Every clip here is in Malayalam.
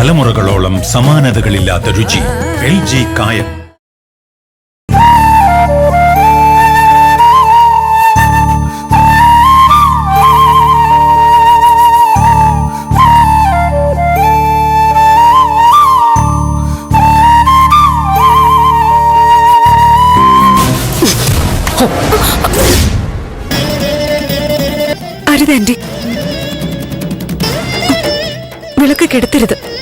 തലമുറകളോളം സമാനതകളില്ലാത്ത രുചി. എൽ ജി കായം. അരുത് വിളക്ക് കെടുത്തരുത്.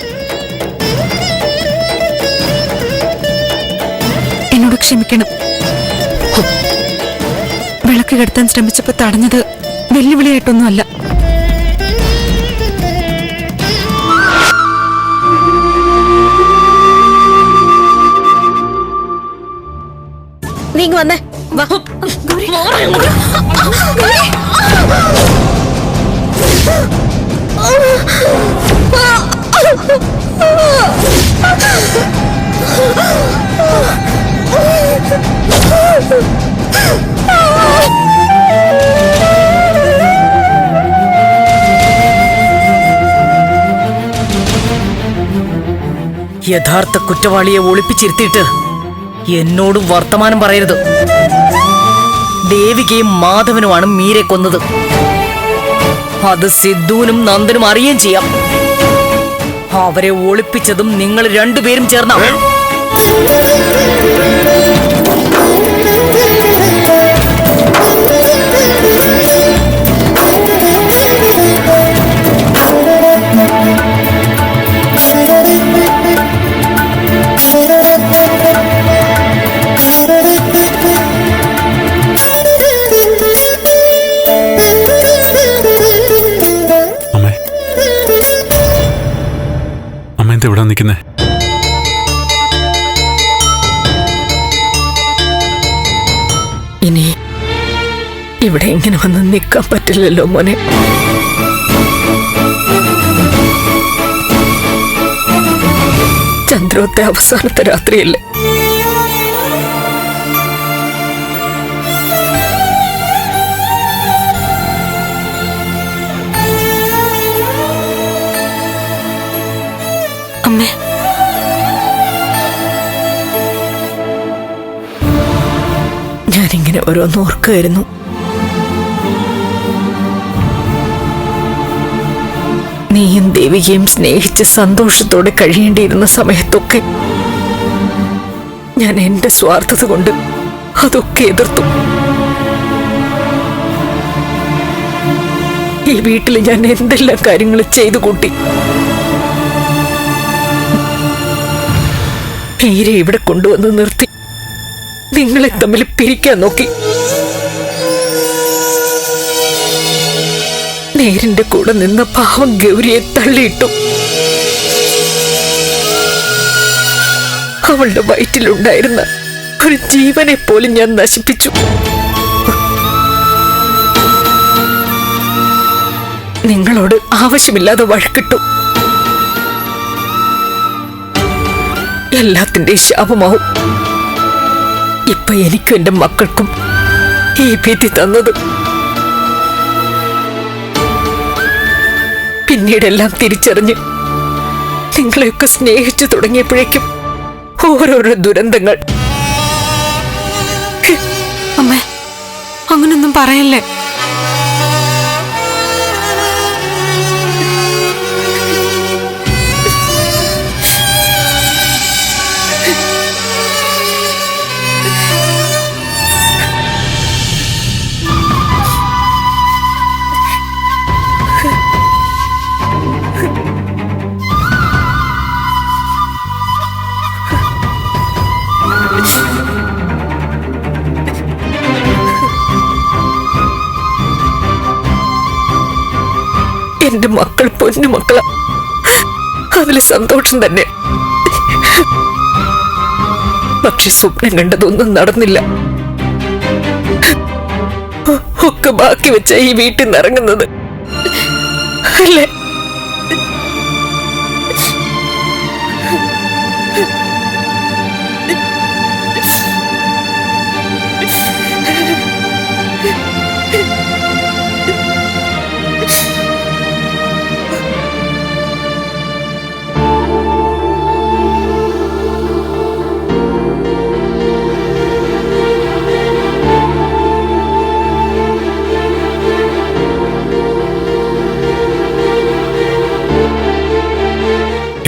ക്ഷമിക്കണം. വിളക്ക് കെടുത്താൻ ശ്രമിച്ചപ്പോ തടഞ്ഞത് വെല്ലുവിളിയായിട്ടൊന്നുമല്ല. നീ ഇങ്ങ് വന്നേ. വാ. യഥാർത്ഥ കുറ്റവാളിയെ ഒളിപ്പിച്ചിരുത്തിയിട്ട് എന്നോടും വർത്തമാനം പറയരുത്. ദേവികയും മാധവനുമാണ് മീരെ കൊന്നത്. അത് സിദ്ധുവിനും നന്ദനും അറിയുകയും ചെയ്യാം. അവരെ ഒളിപ്പിച്ചതും നിങ്ങൾ രണ്ടുപേരും ചേർന്ന. എന്താ ഇവിടെ നിൽക്കുന്നേ? ഇനി ഇവിടെ ഇങ്ങനെ വന്ന് നിൽക്കാൻ പറ്റില്ലല്ലോ മോനെ. ചന്ദ്രോത്തെ അവസാനത്തെ രാത്രിയല്ലേ? ഞാനിങ്ങനെ ഓരോന്ന് ഓർക്കുമായിരുന്നു നീയും ദേവികയും സ്നേഹിച്ച് സന്തോഷത്തോടെ കഴിയേണ്ടിയിരുന്ന സമയത്തൊക്കെ ഞാൻ എന്റെ സ്വാർത്ഥത കൊണ്ട് അതൊക്കെ എതിർത്തു. ഈ വീട്ടിൽ ഞാൻ എന്തെല്ലാം കാര്യങ്ങൾ ചെയ്തു കൂട്ടി? മീരെ ഇവിടെ കൊണ്ടുവന്ന് നിർത്തി. നിങ്ങളെ തമ്മിൽ പിരിക്കാൻ നോക്കി. നേരിന്റെ കൂടെ നിന്ന പാവം ഗൗരിയെ തള്ളിയിട്ടു. അവളുടെ വയറ്റിലുണ്ടായിരുന്ന ഒരു ജീവനെ പോലും ഞാൻ നശിപ്പിച്ചു. നിങ്ങളോട് ആവശ്യമില്ലാതെ വഴക്കിട്ടു. എല്ലാത്തിന്റെയും ശാപമാവും. ഇപ്പൊ എനിക്കും എന്റെ മക്കൾക്കും ഈ ഭീതി തന്നത്. പിന്നീടെല്ലാം തിരിച്ചറിഞ്ഞ് നിങ്ങളെയൊക്കെ സ്നേഹിച്ചു തുടങ്ങിയപ്പോഴേക്കും ഓരോരോ ദുരന്തങ്ങൾ. അമ്മ അങ്ങനൊന്നും പറയല്ലേ? സന്തോഷം തന്നെ. പക്ഷെ സ്വപ്നം കണ്ടതൊന്നും നടന്നില്ല. ഒക്കെ ബാക്കി വെച്ച ഈ വീട്ടിൽ നിന്ന് ഇറങ്ങുന്നത്. അല്ലേ?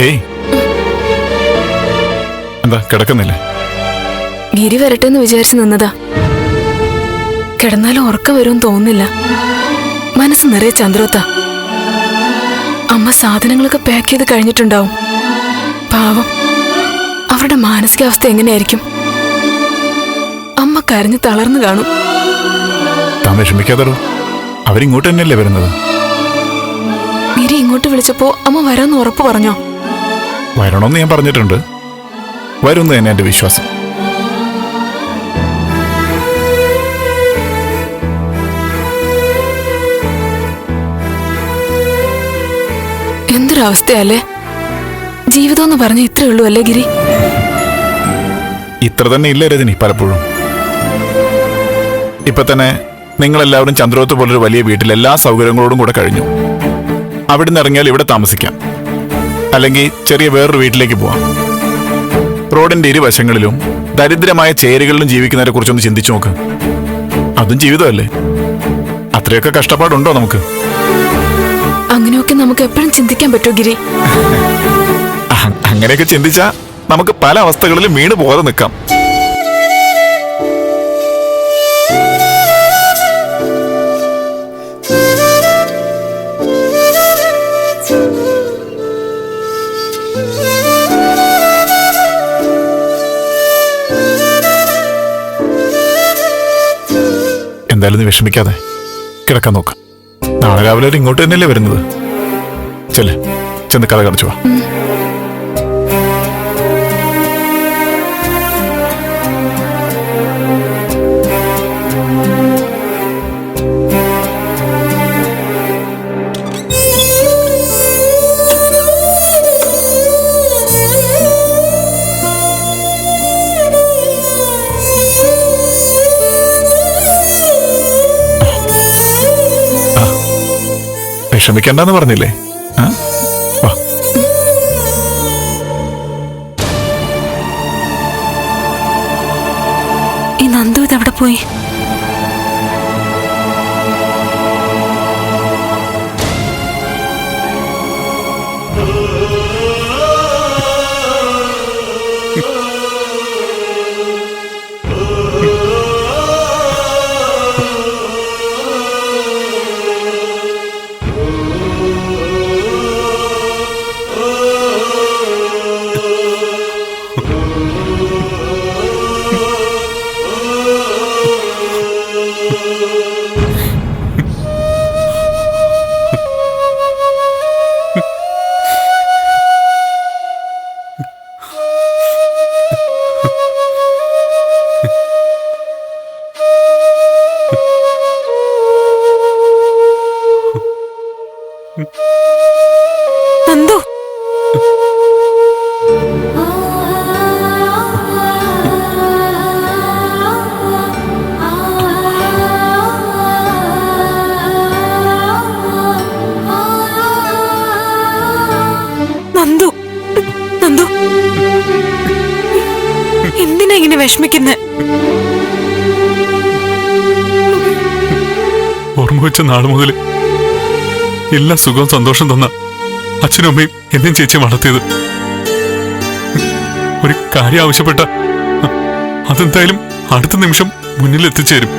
ഏയ്. എന്താ കിടക്കുന്നില്ലേ? ഗിരി വരട്ടെ എന്ന് വിചാരിച്ചു നിന്നതാ. കിടന്നാലും ഉറക്കം വരുമെന്ന് തോന്നുന്നില്ല. മനസ്സ് നിറയെ ചന്ദ്രോത്ത. അമ്മ സാധനങ്ങളൊക്കെ പാക്ക് ചെയ്ത് കഴിഞ്ഞിട്ടുണ്ടാവും. പാവം. അവരുടെ മാനസികാവസ്ഥ എങ്ങനെയായിരിക്കും? അമ്മ കരഞ്ഞ് തളർന്നു കാണും. താൻ വിഷമിക്കാതടോ അവരിങ്ങോട്ട് തന്നെയല്ലേ വരുന്നത്? ഗിരി ഇങ്ങോട്ട് വിളിച്ചപ്പോ അമ്മ വരാന്ന് ഉറപ്പ് പറഞ്ഞോ? വരണമെന്ന് ഞാൻ പറഞ്ഞിട്ടുണ്ട്. വരുമെന്ന് തന്നെ എന്റെ വിശ്വാസം. എന്തൊരവസ്ഥയല്ലേ? ജീവിതം എന്ന് പറഞ്ഞ ഇത്രേ ഉള്ളൂ അല്ലേ ഗിരി? ഇത്ര തന്നെ ഇല്ല രജനി പലപ്പോഴും. ഇപ്പൊ തന്നെ നിങ്ങളെല്ലാവരും ചന്ദ്രോത്ത് പോലൊരു വലിയ വീട്ടിൽ എല്ലാ സൗകര്യങ്ങളോടും കൂടെ കഴിഞ്ഞു. അവിടുന്ന് ഇറങ്ങിയാൽ ഇവിടെ താമസിക്കാം. അല്ലെങ്കിൽ ചെറിയ വേറൊരു വീട്ടിലേക്ക് പോവാം. റോഡിന്റെ ഇരുവശങ്ങളിലും ദരിദ്രമായ ചേരികളിലും ജീവിക്കുന്നവരെ കുറിച്ചൊന്ന് ചിന്തിച്ചു നോക്ക്. അതും ജീവിതമല്ലേ? അത്രയൊക്കെ കഷ്ടപ്പാടുണ്ടോ നമുക്ക്? അങ്ങനെയൊക്കെ നമുക്ക് എപ്പോഴും ചിന്തിക്കാൻ പറ്റുമോ ഗിരി? അങ്ങനെയൊക്കെ ചിന്തിച്ചാ നമുക്ക് പല അവസ്ഥകളിലും വീണ് പോകാതെ നിൽക്കാം എന്തായാലും നീ വിഷമിക്കാതെ കിടക്കാൻ നോക്കാം. നാളെ രാവിലെ ഇങ്ങോട്ട് തന്നെയല്ലേ വരുന്നത്? ചെല്ലേ ചെന്ന് കഥ കടച്ചു വാ. വിഷമിക്കണ്ടെന്ന് പറഞ്ഞില്ലേ? വാ. ഈ നന്ദു ഇതെവിടെ പോയി? വിഷമിക്കുന്നത് ഓർമ്മ വെച്ച നാൾ മുതൽ എല്ലാ സുഖവും സന്തോഷം തന്ന അച്ഛനും അമ്മയും എന്നെയും ചേച്ചി വളർത്തിയത്. ഒരു കാര്യം ആവശ്യപ്പെട്ട അതെന്തായാലും അടുത്ത നിമിഷം മുന്നിൽ എത്തിച്ചേരും.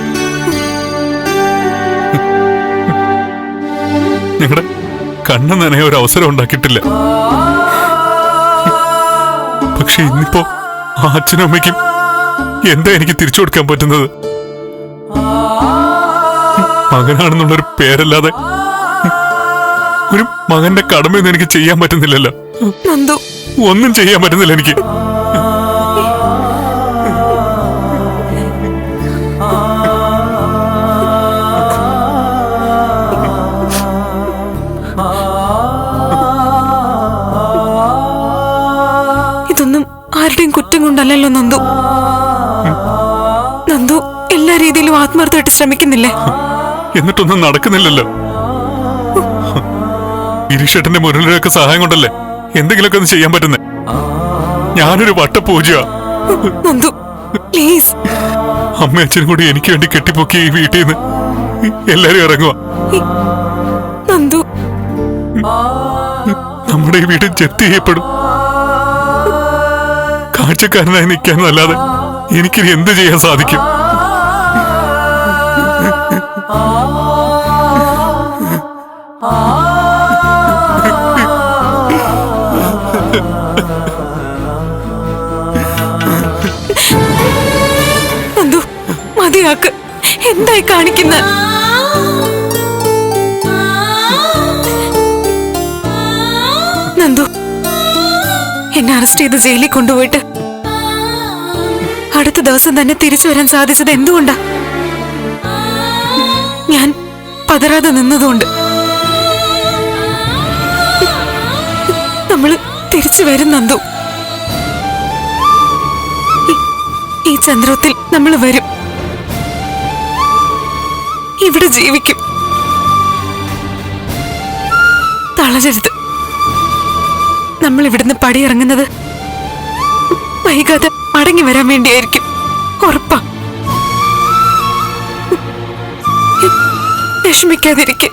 ഞങ്ങളുടെ കണ്ണു നനയ ഒരു അവസരം ഉണ്ടാക്കിയിട്ടില്ല. പക്ഷെ ഇന്നിപ്പോ ആ അച്ഛനും അമ്മയ്ക്കും എന്താ എനിക്ക് തിരിച്ചു കൊടുക്കാൻ പറ്റുന്നത്? മകനാണെന്നുള്ളൊരു പേരല്ലാതെ ഒരു മകന്റെ കടമയൊന്നും എനിക്ക് ചെയ്യാൻ പറ്റുന്നില്ലല്ലോ. ഒന്നും ചെയ്യാൻ പറ്റുന്നില്ല എനിക്ക്. ഇതൊന്നും ആരുടെയും കുറ്റം കൊണ്ടല്ലല്ലോ നന്ദു. എല്ലാ ആത്മാർത്ഥമായിട്ട് ശ്രമിക്കുന്നില്ലേ? എന്നിട്ടൊന്നും നടക്കുന്നില്ലല്ലോ. ഗിരീഷേട്ടന്റെ മുരളിയൊക്കെ സഹായം കൊണ്ടല്ലേ എന്തെങ്കിലുമൊക്കെ ഒന്ന് ചെയ്യാൻ പറ്റുന്നേ? ഞാനൊരു വട്ടപൂജയാ. നന്ദു പ്ലീസ്. അമ്മ അച്ഛനും കൂടി എനിക്ക് വേണ്ടി കെട്ടിപ്പൊക്കി ഈ വീട്ടിൽ നിന്ന് എല്ലാരും ഇറങ്ങുക നന്ദു. നമ്മുടെ ഈ വീട് ജപ്തി ചെയ്യപ്പെടും. കാഴ്ചക്കാരനായി നിൽക്കാന്നല്ലാതെ എനിക്കിനി എന്ത് ചെയ്യാൻ സാധിക്കും? മതിയാക്ക് എന്തായി കാണിക്കുന്ന? നന്ദു എന്നെ അറസ്റ്റ് ചെയ്ത് ജയിലിൽ കൊണ്ടുപോയിട്ട് അടുത്ത ദിവസം തന്നെ തിരിച്ചു വരാൻ സാധിച്ചത് എന്തുകൊണ്ടാ? ഞാൻ പതറാതെ നിന്നതുകൊണ്ട്. നമ്മൾ തിരിച്ചു വരും നന്ദു. ഈ ചന്ദ്രത്തിൽ നമ്മൾ വരും. ഇവിടെ ജീവിക്കും. തളരരുത്. നമ്മൾ ഇവിടുന്ന് പടിയിറങ്ങുന്നത് വൈകാതെ മടങ്ങി വരാൻ വേണ്ടിയായിരിക്കും. ഉറപ്പാ. വിഷമിക്കാതിരിക്കെ.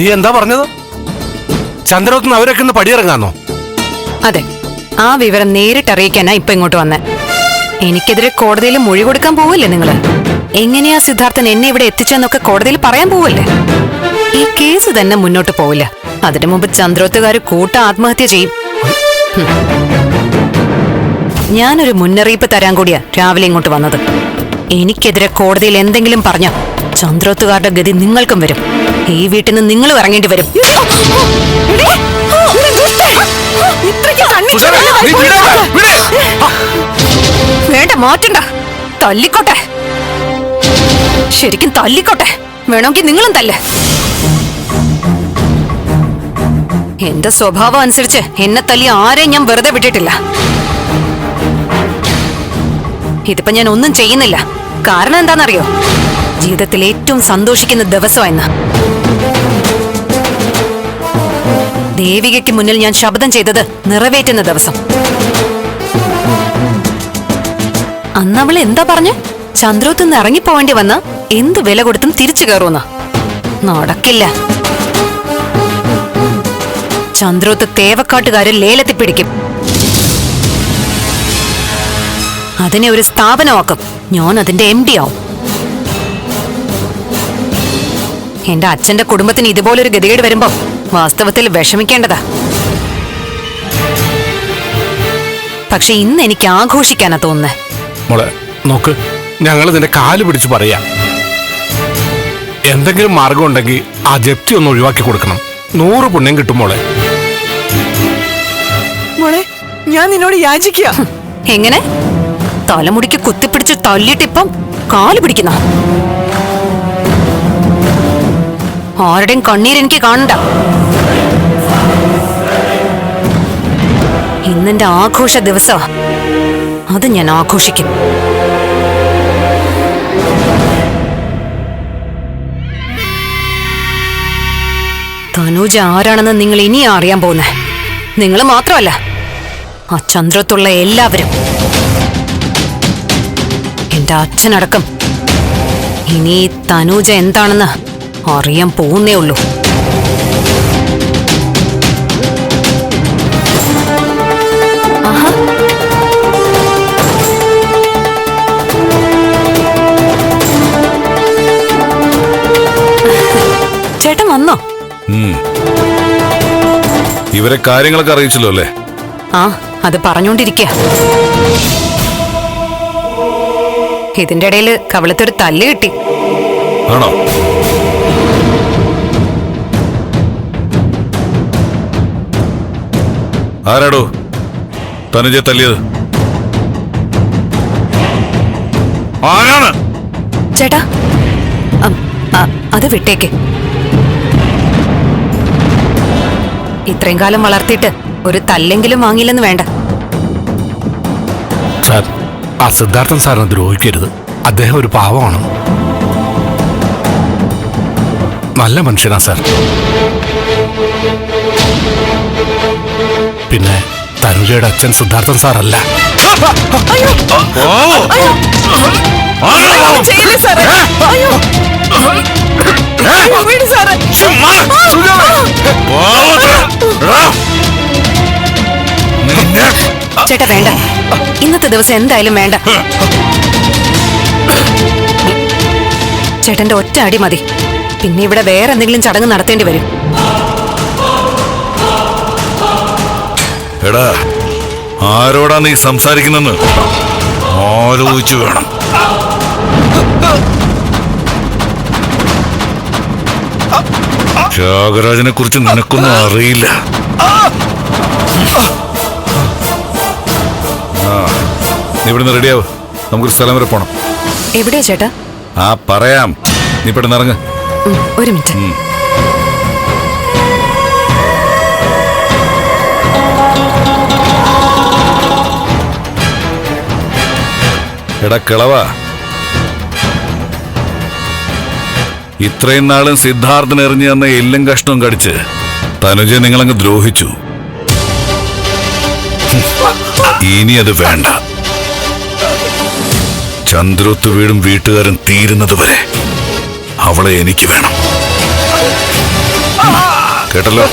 നീ എന്താ പറഞ്ഞത്? ചന്ദ്രവത്തിന് അവരൊക്കെ ഒന്ന് പടിയിറങ്ങാന്നോ? അതെ. ആ വിവരം നേരിട്ട് അറിയിക്കാനാ ഇപ്പൊ ഇങ്ങോട്ട് വന്നെ. എനിക്കെതിരെ കോടതിയിൽ മൊഴി കൊടുക്കാൻ പോവില്ലേ നിങ്ങൾ? എങ്ങനെയാ സിദ്ധാർത്ഥൻ എന്നെ ഇവിടെ എത്തിച്ചെന്നൊക്കെ കോടതിയിൽ പറയാൻ പോവല്ലേ? ഈ കേസ് തന്നെ മുന്നോട്ട് പോവില്ല. അതിനു മുമ്പ് ചന്ദ്രോത്തുകാർ കൂട്ട ആത്മഹത്യ ചെയ്യും. ഞാനൊരു മുന്നറിയിപ്പ് തരാൻ കൂടിയാ രാവിലെ ഇങ്ങോട്ട് വന്നത്. എനിക്കെതിരെ കോടതിയിൽ എന്തെങ്കിലും പറഞ്ഞ ചന്ദ്രോത്തുകാരുടെ ഗതി നിങ്ങൾക്കും വരും. ഈ വീട്ടിൽ നിന്ന് നിങ്ങളും ഇറങ്ങേണ്ടി വരും. വേണ്ട മാറ്റണ്ട. തല്ലിക്കോട്ടെ. ശരിക്കും തല്ലിക്കോട്ടെ. വേണമെങ്കിൽ നിങ്ങളും തല്ല്. എന്റെ സ്വഭാവം അനുസരിച്ച് എന്നെ തല്ലി ആരെയും ഞാൻ വെറുതെ വിട്ടിട്ടില്ല. ഇതിപ്പോ ഞാൻ ഒന്നും ചെയ്യുന്നില്ല. കാരണം എന്താണെന്നറിയോ? ജീവിതത്തിൽ ഏറ്റവും സന്തോഷിക്കുന്ന ദിവസമായിരുന്നു ദേവികയ്ക്ക് മുന്നിൽ ഞാൻ ശബ്ദം ചെയ്തത് നിറവേറ്റുന്ന ദിവസം. അന്നവൾ എന്താ പറഞ്ഞു? ചന്ദ്രോത്ത് നിന്ന് ഇറങ്ങിപ്പോവേണ്ടി വന്ന എന്ത് വില കൊടുത്തും തിരിച്ചു കയറുമെന്ന്. നടക്കില്ല. ചന്ദ്രോത്ത് തേവക്കാട്ടുകാരെ ലേലത്തി പിടിക്കും. അതിനെ ഒരു സ്ഥാപനമാക്കും. ഞാൻ അതിന്റെ എം ഡി ആവും. എന്റെ അച്ഛന്റെ കുടുംബത്തിന് ഇതുപോലൊരു ഗതികേട് വരുമ്പോ വാസ്തവത്തിൽ വിഷമിക്കേണ്ടതാ. പക്ഷെ ഇന്ന് എനിക്ക് ആഘോഷിക്കാനാ തോന്നുന്നേ. മോളെ നോക്ക് ഞങ്ങൾ നിന്റെ കാൽ പിടിച്ച് പറയാ. എന്തെങ്കിലും മാർഗം ഉണ്ടെങ്കിൽ ആ ജപ്തി ഒന്ന് ഒഴിവാക്കി കൊടുക്കണം. നൂറ് പുണ്യം കിട്ടും മോളെ. മോളെ ഞാൻ നിന്നോട് യാചിക്കുക എങ്ങനെ? തലമുടിക്ക് കുത്തിപ്പിടിച്ച് തല്ലിട്ടിപ്പം കാൽ പിടിക്കുന്ന? ആരുടെയും കണ്ണീർ എനിക്ക് കാണണ്ട. ഇന്നെന്റെ ആഘോഷ ദിവസമാ അത് ഞാൻ ആഘോഷിക്കും. തനൂജ ആരാണെന്ന് നിങ്ങൾ ഇനിയാ അറിയാൻ പോകുന്നേ? നിങ്ങൾ മാത്രമല്ല. ആ ചന്ദ്രത്തുള്ള എല്ലാവരും. എന്റെ അച്ഛനടക്കം. ഇനി തനൂജ എന്താണെന്ന് അറിയാൻ പോകുന്നേ ഉള്ളൂ. ചേട്ടൻ വന്നോ? ഇവരെ കാര്യങ്ങളൊക്കെ അറിയിച്ചല്ലോ അല്ലേ? ആ അത് പറഞ്ഞോണ്ടിരിക്ക. ഇതിന്റെ ഇടയിൽ കവളത്തൊരു തല്ല് കിട്ടി. ആണോ? ആരാടോ? തനുജെ തല്ലിയത്. ആരാണ്? ചേട്ടാ അത് വിട്ടേക്ക്. ഇത്രയും കാലം വളർത്തിയിട്ട് ഒരു തല്ലെങ്കിലും വാങ്ങിയില്ലെന്ന് വേണ്ട. സാർ ആ സിദ്ധാർത്ഥൻ സാറിനെ ദ്രോഹിക്കരുത്. അദ്ദേഹം ഒരു പാവമാണ്. നല്ല മനുഷ്യനാ സാർ. പിന്നെ തനുജയുടെ അച്ഛൻ സിദ്ധാർത്ഥൻ സാറല്ല. ചേട്ടാ വേണ്ട. ഇന്നത്തെ ദിവസം എന്തായാലും വേണ്ട. ചേട്ടന്റെ ഒറ്റ അടി മതി. പിന്നെ ഇവിടെ വേറെ എന്തെങ്കിലും ചടങ്ങ് നടത്തേണ്ടി വരും. എടാ ആരോടാ നീ സംസാരിക്കുന്നെന്ന് ആലോചിച്ചു വേണം. ത്യാഗരാജനെ കുറിച്ച് നിനക്കൊന്നും അറിയില്ല. ഇവിടുന്ന് റെഡിയാവ് നമുക്കൊരു സ്ഥലം വരെ പോണം. എവിടെയാ ചേട്ടാ? ആ പറയാം. നീ പെട്ടെന്ന് ഇറങ്ങ്. ഒരു മിനിറ്റ്. എടാ കിളവാ. ഇത്രയും നാളും സിദ്ധാർത്ഥന് എറിഞ്ഞു തന്ന എല്ലും കഷ്ണവും കടിച്ച് തനുജ നിങ്ങളങ്ങ് ദ്രോഹിച്ചു. ഇനി അത് വേണ്ട. ചന്ദ്രോത്ത് വീടും വീട്ടുകാരും തീരുന്നത് വരെ അവളെ എനിക്ക് വേണം. കേട്ടല്ലോ?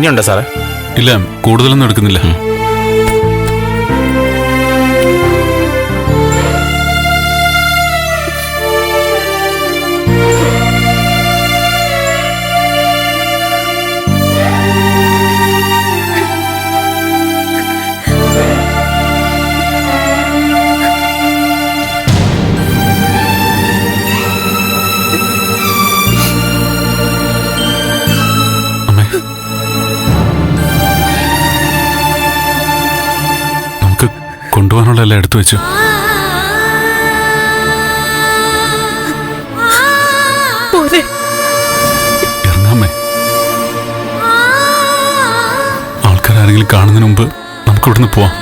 ഇനിയുണ്ടോ സാറേ? ഇല്ല കൂടുതലൊന്നും എടുക്കുന്നില്ല. എല്ലാം എടുത്തു വെച്ചു? ഇറങ്ങാമേ. ആൾക്കാരാരെങ്കിലും കാണുന്നതിന് മുമ്പ് നമുക്ക് ഇവിടുന്ന് പോവാം.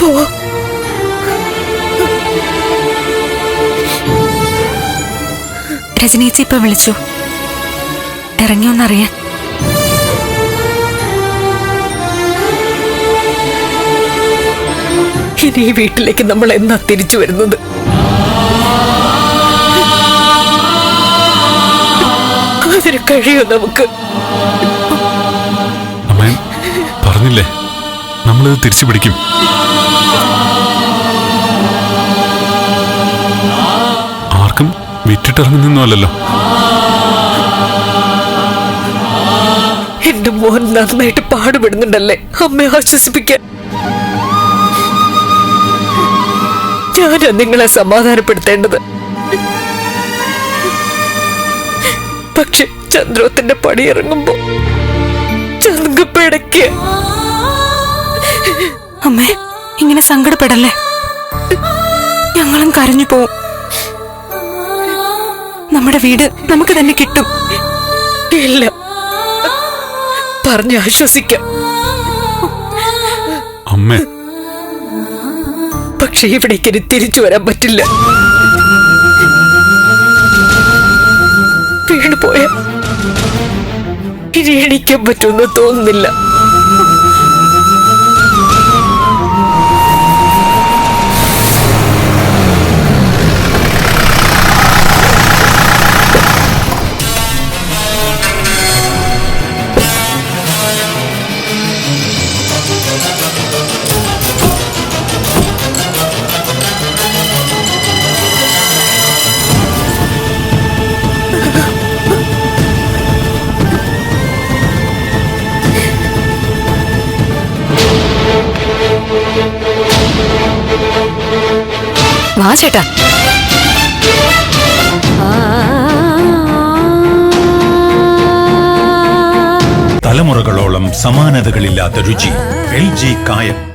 പോവാ രജനീച്ചി ഇപ്പൊ വിളിച്ചു. ഇറങ്ങിയോന്നറിയാൻ ഇനി ഈ വീട്ടിലേക്ക് നമ്മൾ എന്നാ തിരിച്ചു വരുന്നത്? അതിന് കഴിയോ നമുക്ക്? അമ്മേ പറഞ്ഞില്ലേ? നമ്മളിത് തിരിച്ചു പിടിക്കും. ആർക്കും വിറ്റിട്ടിറങ്ങുന്നൊന്നുമല്ലല്ലോ. എന്റെ മോൻ നന്നായിട്ട് പാടുപെടുന്നുണ്ടല്ലേ? അമ്മയെ ആശ്വസിപ്പിക്കാൻ. ഞാനാ നിങ്ങളെ സമാധാനപ്പെടുത്തേണ്ടത്. പക്ഷെ ചന്ദ്രോത്തിന്റെ പടിയിറങ്ങുമ്പോ ചങ്കപ്പടയ്ക്ക് അമ്മേ ഇങ്ങനെ സങ്കടപ്പെടല്ലേ? ഞങ്ങളും കരഞ്ഞു പോവും. നമ്മുടെ വീട് നമുക്ക് തന്നെ കിട്ടും. ഇല്ല. പറഞ്ഞ് ആശ്വസിക്കാം. അമ്മേ. പക്ഷെ ഇവിടേക്ക് ഇനി തിരിച്ചു വരാൻ പറ്റില്ല. വീണു പോയ. ഇനി എണീക്കാൻ പറ്റുമെന്ന് തോന്നുന്നില്ല. വാ ചേട്ടാ തലമുറകളോളം സമാനതകളില്ലാത്ത രുചി. എൽ ജി കായം.